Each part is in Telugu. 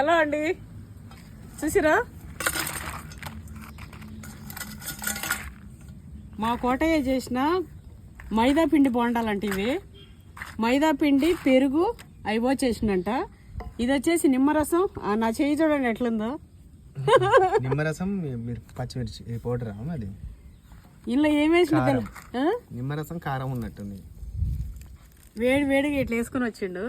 హలో అండి. చూసిరా? మా కోటయ్య చేసిన మైదా పిండి బోండాలంట ఇవి. మైదా పిండి పెరుగు అయిపో చేసినంట ఇది వచ్చేసి నిమ్మరసం. నా చేయి చూడండి ఎట్లుందో. నిమ్మరసం మీరు పచ్చిమిర్చి పౌడరా అది ఇంట్లో ఏం వేసిన? నిమ్మరసం కారం ఉన్నట్టుంది. వేడి వేడిగా ఇట్లా వేసుకొని వచ్చిండు.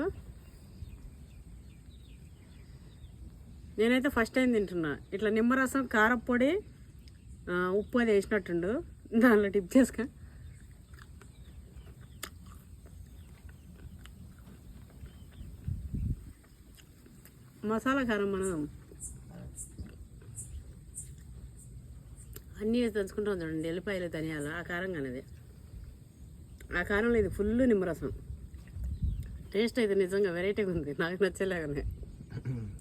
నేనైతే ఫస్ట్ టైం తింటున్నా. ఇట్లా నిమ్మరసం కారపొడి ఉప్పు అది వేసినట్టుండు. దానిలో టిప్ చేసుక మసాలా కారం మనం అన్నీ వేసి దంచుకుంటాం చూడండి. ఎల్లిపాయలు ధనియాలు ఆ కారం అనేది ఆ కారంలో ఇది ఫుల్ నిమ్మరసం. టేస్ట్ అయితే నిజంగా వెరైటీగా ఉంది. నాకు నచ్చేలాగానే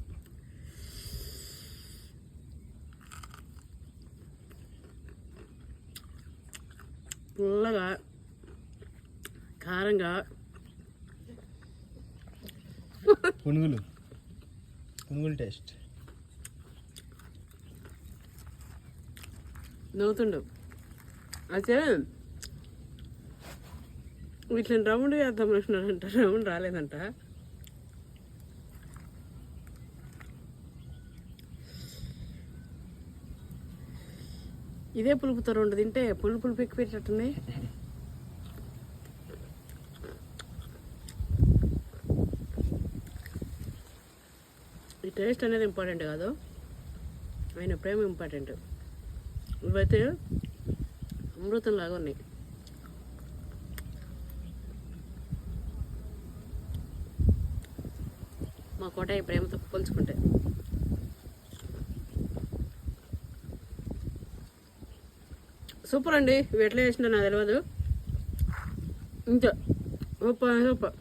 పుల్లగా కారంగా. పునుగులు. పునుగులు టేస్ట్ నవ్వుతుండు. అయితే ఇట్లా రౌండ్ చేద్దాం అనుకున్నారంట రౌండ్ రాలేదంట. ఇదే పులుపుతో రెండు తింటే పులుపు పులుపు ఎక్కువ పెట్టేటట్టుంది ఈ టేస్ట్ అనేది ఇంపార్టెంట్ కాదు. ఆయన ప్రేమ ఇంపార్టెంట్. ఇవైతే అమృతంలాగా ఉన్నాయి. మా కోటయ్య ప్రేమతో పోల్చుకుంటే. సూపర్ అండి. ఇవి ఎట్లా చేసినా నాకు తెలియదు ఇంకా సూపర్ సూపర్